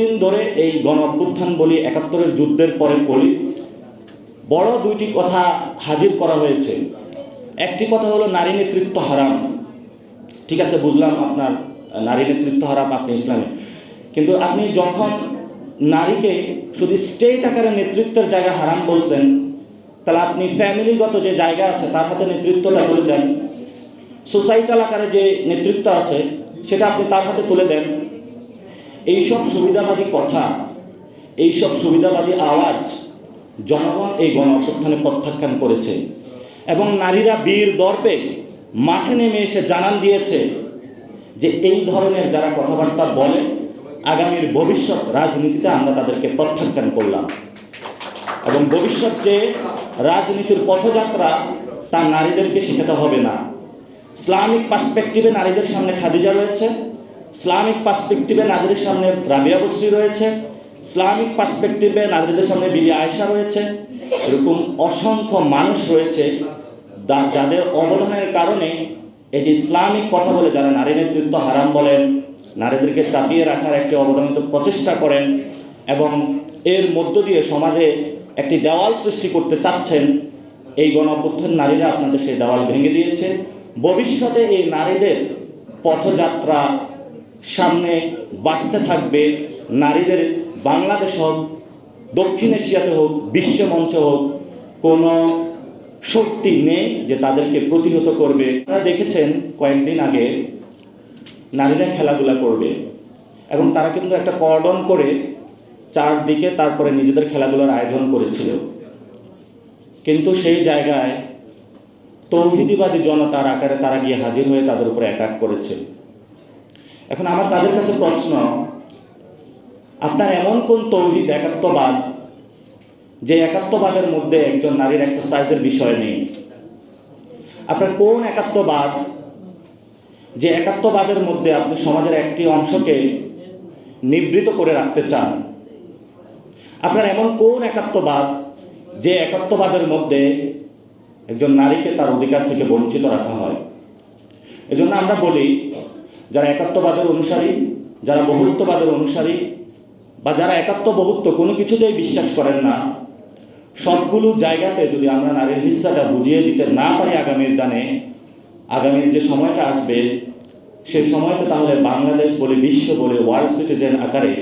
দীর্ঘদিন ধরে এই গণ অভ্যুত্থান বলি একাত্তরের যুদ্ধের পরে বলি, বড় দুইটি কথা হাজির করা হয়েছে। একটি কথা হলো নারী নেতৃত্ব হারাম। ঠিক আছে, বুঝলাম আপনার নারী নেতৃত্ব হারাম আপনি ইসলামে। কিন্তু আপনি যখন নারীকে শুধু স্টেট আকারে নেতৃত্বের জায়গা হারাম বলছেন, তাহলে আপনি ফ্যামিলিগত যে জায়গা আছে, তার হাতে নেতৃত্বটা তুলে দেন। সোসাইটাল আকারে যে নেতৃত্ব আছে, সেটা আপনি তার হাতে তুলে দেন। এইসব সুবিধাবাদী কথা, এইসব সুবিধাবাদী আওয়াজ জনগণ এই গণ অভ্যুত্থানে প্রত্যাখ্যান করেছে এবং নারীরা বীর দর্পে মাঠে নেমে এসে জানান দিয়েছে যে এই ধরনের যারা কথাবার্তা বলে, আগামীর ভবিষ্যৎ রাজনীতিতে আমরা তাদেরকে প্রত্যাখ্যান করলাম। এবং ভবিষ্যৎ যে রাজনীতির পথযাত্রা, তা নারীদেরকে শেখাতে হবে না। ইসলামিক পার্সপেক্টিভে নারীদের সামনে খাদিজা রয়েছে। ইসলামিক পার্সপেক্টিভে নারীদের সামনে রাবিয়া বসরি রয়েছে। ইসলামিক পার্সপেক্টিভে নারীদের সামনে বিলি আয়সা রয়েছে। এরকম অসংখ্য মানুষ রয়েছে যাদের অবদানের কারণে এই যে ইসলামিক কথা বলে যারা নারী নেতৃত্ব হারাম বলেন, নারীদেরকে চাপিয়ে রাখার একটি অবদানিত প্রচেষ্টা করেন এবং এর মধ্য দিয়ে সমাজে একটি দেওয়াল সৃষ্টি করতে চাচ্ছেন, এই গণ নারীরা আপনাদের সেই দেওয়াল ভেঙে দিয়েছে। ভবিষ্যতে এই নারীদের পথযাত্রা সামনে বাড়তে থাকবে নারীদের বাংলাদেশ হোক, দক্ষিণ এশিয়াতে হোক বিশ্বমঞ্চে হোক, কোনো শক্তি নেই যে তাদেরকে প্রতিহত করবে। আপনারা দেখেছেন কয়েকদিন আগে নারীরা খেলাধুলা করবে এবং তারা কিন্তু একটা কর্ডন করে চারদিকে তারপরে নিজেদের খেলাধুলার আয়োজন করেছিল। কিন্তু সেই জায়গায় তৌহিদিবাদী জনতার আকারে তারা গিয়ে হাজির হয়ে তাদের উপরে অ্যাটাক করেছে। এখন আমার তাদের কাছে প্রশ্ন, আপনার এমন কোন তৌহিদ একাত্মবাদ যে একাত্মবাদের মধ্যে একজন নারীর এক্সারসাইজের বিষয় নেই? আপনার কোন একাত্মবাদ যে একাত্মবাদের মধ্যে আপনি সমাজের একটি অংশকে নিবৃত করে রাখতে চান? আপনার এমন কোন একাত্মবাদ যে একাত্মবাদের মধ্যে একজন নারীকে তার অধিকার থেকে বঞ্চিত রাখা হয়? এজন্য আমরা বলি যারা একাত্মবাদের অনুসারী, যারা বহুত্ববাদের অনুসারী, বা যারা একাত্ম বহুত্ব কোনো কিছুতেই বিশ্বাস করেন না, সবগুলো জায়গাতে যদি আমরা নারীর হিস্সাটা বুঝিয়ে দিতে না পারি আগামীর দানে, আগামীর যে সময়টা আসবে সেই সময়টা তাহলে বাংলাদেশ বলে, বিশ্ব বলে, ওয়ার্ল্ড সিটিজেন আকারে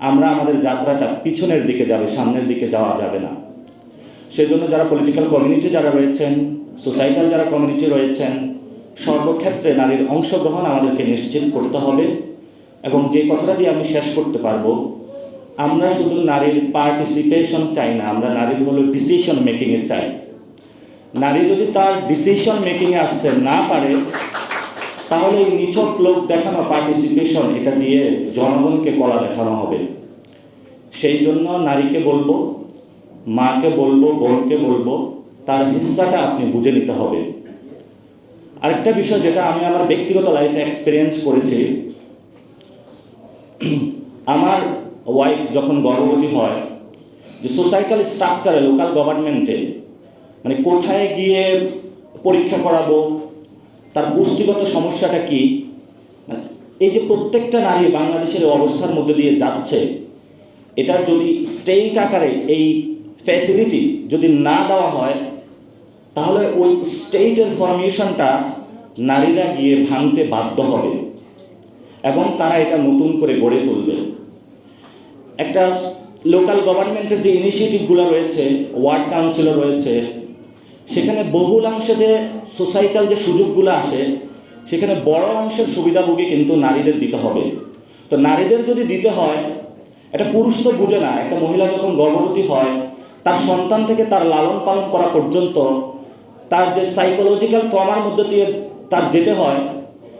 আমরা আমাদের যাত্রাটা পিছনের দিকে যাবে, সামনের দিকে যাওয়া যাবে না। সেজন্য যারা পলিটিক্যাল কমিউনিটি যারা রয়েছেন সোসাইটাল যারা কমিউনিটি রয়েছেন সর্বক্ষেত্রে নারীর অংশগ্রহণ আমাদেরকে নিশ্চিত করতে হবে এবং যে কথাটা দিয়ে আমি শেষ করতে পারব, আমরা শুধু নারীর পার্টিসিপেশন চাই না, আমরা নারীর হলো ডিসিশন মেকিংয়ে চাই। নারী যদি তার ডিসিশন মেকিংয়ে আসতে না পারে, তাহলে এই নিছক লোক দেখানো পার্টিসিপেশন এটা দিয়ে জনগণকে কলা দেখানো হবে। সেই জন্য নারীকে বলব, মাকে বলব, বোনকে বলব, তার হিস্সাটা আপনি বুঝে নিতে হবে। আরেকটা বিষয় যেটা আমি আমার ব্যক্তিগত লাইফে এক্সপিরিয়েন্স করেছি, আমার ওয়াইফ যখন গর্ভবতী হয়, যে সোসাইটাল স্ট্রাকচারে লোকাল গভর্নমেন্টে মানে কোথায় গিয়ে পরীক্ষা করাবো, তার পুষ্টিগত সমস্যাটা কি মানে এই যে প্রত্যেকটা নারী বাংলাদেশের অবস্থার মধ্যে দিয়ে যাচ্ছে, এটা যদি স্টেট আকারে এই ফ্যাসিলিটি যদি না দেওয়া হয় তাহলে ওই স্টেটের ফরমেশনটা নারীরা গিয়ে ভাঙতে বাধ্য হবে। এবং তারা এটা নতুন করে গড়ে তুলবে। একটা লোকাল গভর্নমেন্টের যে ইনিশিয়েটিভগুলো রয়েছে ওয়ার্ড কাউন্সিলর রয়েছে, সেখানে বহুলাংশে যে সোসাইটাল যে সুযোগগুলো আসে, সেখানে বড় অংশের সুবিধাভোগী কিন্তু নারীদের দিতে হবে। তো নারীদের যদি দিতে হয়, একটা পুরুষ তো বুঝে না, একটা মহিলা যখন গর্ভবতী হয়, তার সন্তান থেকে তার লালন পালন করা পর্যন্ত তার যে সাইকোলজিক্যাল ট্রমার মধ্যে দিয়ে তার যেতে হয়,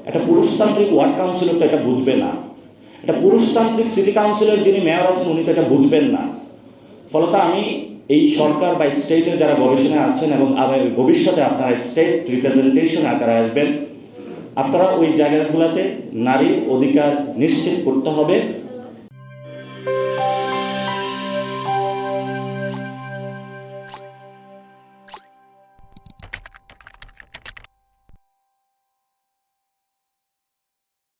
একটা পুরুষতান্ত্রিক ওয়ার্ড কাউন্সিলর তো এটা বুঝবে না। একটা পুরুষতান্ত্রিক সিটি কাউন্সিলর যিনি মেয়র আছেন, উনি তো এটা বুঝবেন না। ফলত আমি এই সরকার বা স্টেটের যারা গবেষণায় আছেন এবং ভবিষ্যতে আপনারা স্টেট রিপ্রেজেন্টেশন আকারে আসবেন, আপনারা ওই জায়গাগুলোতে নারী অধিকার নিশ্চিত করতে হবে।